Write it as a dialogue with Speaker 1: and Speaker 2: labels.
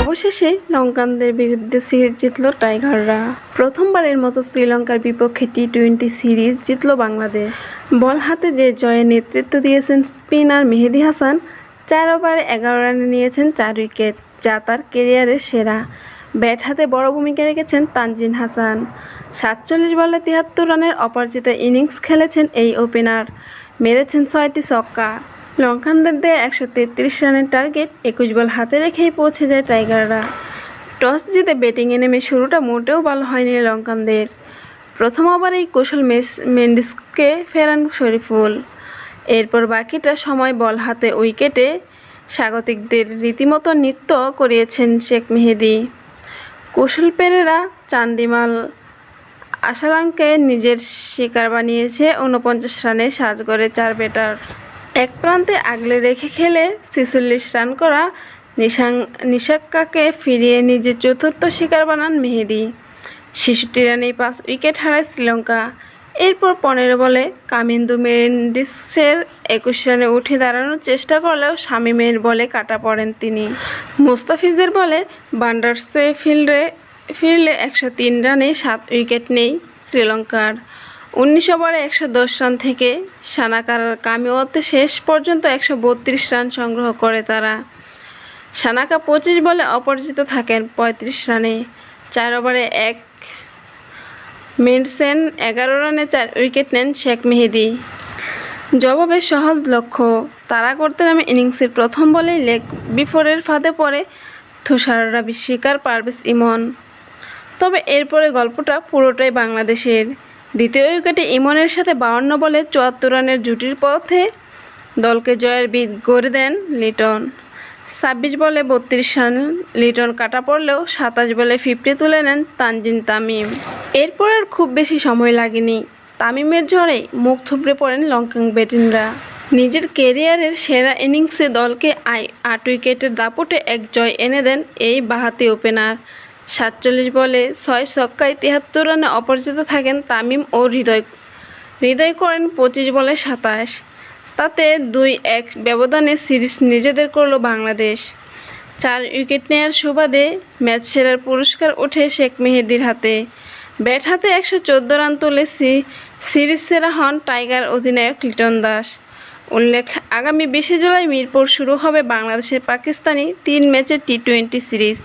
Speaker 1: অবশেষে লঙ্কানদের বিরুদ্ধে সিরিজ জিতল টাইগাররা। প্রথমবারের মতো শ্রীলঙ্কার বিপক্ষে টি টোয়েন্টি সিরিজ জিতল বাংলাদেশ। বল হাতে যে জয়ে নেতৃত্ব দিয়েছেন স্পিনার মেহেদি হাসান, চার ওভারে এগারো রানে নিয়েছেন চার উইকেট, যা তার কেরিয়ারের সেরা। ব্যাট হাতে বড় ভূমিকা রেখেছেন তানজিন হাসান। সাতচল্লিশ বলে তিয়াত্তর রানের অপরাজিত ইনিংস খেলেছেন এই ওপেনার। মেরেছেন ছয়টি ছক্কা। লঙ্কানদের দেয় একশো তেত্রিশ রানের টার্গেট একুশ বল হাতে রেখেই পৌঁছে যায় টাইগাররা। টস জিতে ব্যাটিংয়ে নেমে শুরুটা মোটেও ভালো হয়নি লঙ্কানদের প্রথম ওভারেই কৌশল মেন্ডিসকে ফেরান শরীফুল। এরপর বাকিটা সময় বল হাতে উইকেটে স্বাগতিকদের রীতিমতো নৃত্য করিয়েছেন শেখ মেহেদি। কুশল পেরেরা চান্দিমাল আশালাঙ্কে নিজের শিকার বানিয়েছে উনপঞ্চাশ রানে সাজগড়ে চার ব্যাটার। এক প্রান্তে আগলে রেখে খেলে ছেচল্লিশ রান করা নিশাং নিশাক্কাকে ফিরিয়ে নিজের চতুর্থ শিকার বানান মেহেদি। ছেষট্টি রানেই পাঁচ উইকেট হারায় শ্রীলঙ্কা। এরপর পনেরো বলে কামিন্দু মেন্ডিসের একুশ রানে উঠে দাঁড়ানোর চেষ্টা করলেও শামিমের বলে কাটা পড়েন তিনি। মুস্তাফিজের বলে বান্ডার্সে ফিল্ডে ফিরলে একশো তিন রানে সাত উইকেট নেই শ্রীলঙ্কার। উনিশ ওভারে একশো দশ রান থেকে সানাকার কামিওতে শেষ পর্যন্ত একশো বত্রিশ রান সংগ্রহ করে তারা। সানাকা পঁচিশ বলে অপরাজিত থাকেন পঁয়ত্রিশ রানে। চার ওভারে এক মেডসেন এগারো রানে চার উইকেট নেন শেখ মেহেদি। জবাবে সহজ লক্ষ্য, তারা করতে নামে ইনিংসের প্রথম বলেই লেগ বিফোরের ফাঁদে পড়ে তুষাররা শিকার পারভেজ ইমন। তবে এরপরে গল্পটা পুরোটাই বাংলাদেশের। দ্বিতীয় উইকেটে ইমনের সাথে বাউন্ন বলে চুয়াত্তর রানের জুটির পথে দলকে জয়ের বিদ গড়ে দেন লিটন। ছাব্বিশ বলে বত্রিশ রান লিটন কাটা পড়লেও সাতাশ বলে ফিফটি তুলে নেন তানজিন তামিম। এরপর আর খুব বেশি সময় লাগেনি। তামিমের ঝড়ে মুখ থুবড়ে পড়েন লঙ্কাং ব্যাটিংরা। নিজের কেরিয়ারের সেরা ইনিংসে দলকে আই আট উইকেটের দাপটে এক জয় এনে দেন এই বাহাতি ওপেনার। সাতচল্লিশ বলে ছয় ছক্কায় তিয়াত্তর রানে অপরাজিত থাকেন তামিম ও হৃদয় হৃদয় করেন পঁচিশ বলে সাতাশ। তাতে দুই এক ব্যবধানে সিরিজ নিজেদের করল বাংলাদেশ। চার উইকেট নেয়ার সুবাদে ম্যাচ সেরার পুরস্কার ওঠে শেখ মেহেদির হাতে। ব্যাট হাতে একশো চোদ্দ রান তুলে সিরিজ সেরা হন টাইগার অধিনায়ক লিটন দাস। উল্লেখ, আগামী বিশে জুলাই মিরপুর শুরু হবে বাংলাদেশের পাকিস্তানি তিন ম্যাচের টি টোয়েন্টি সিরিজ।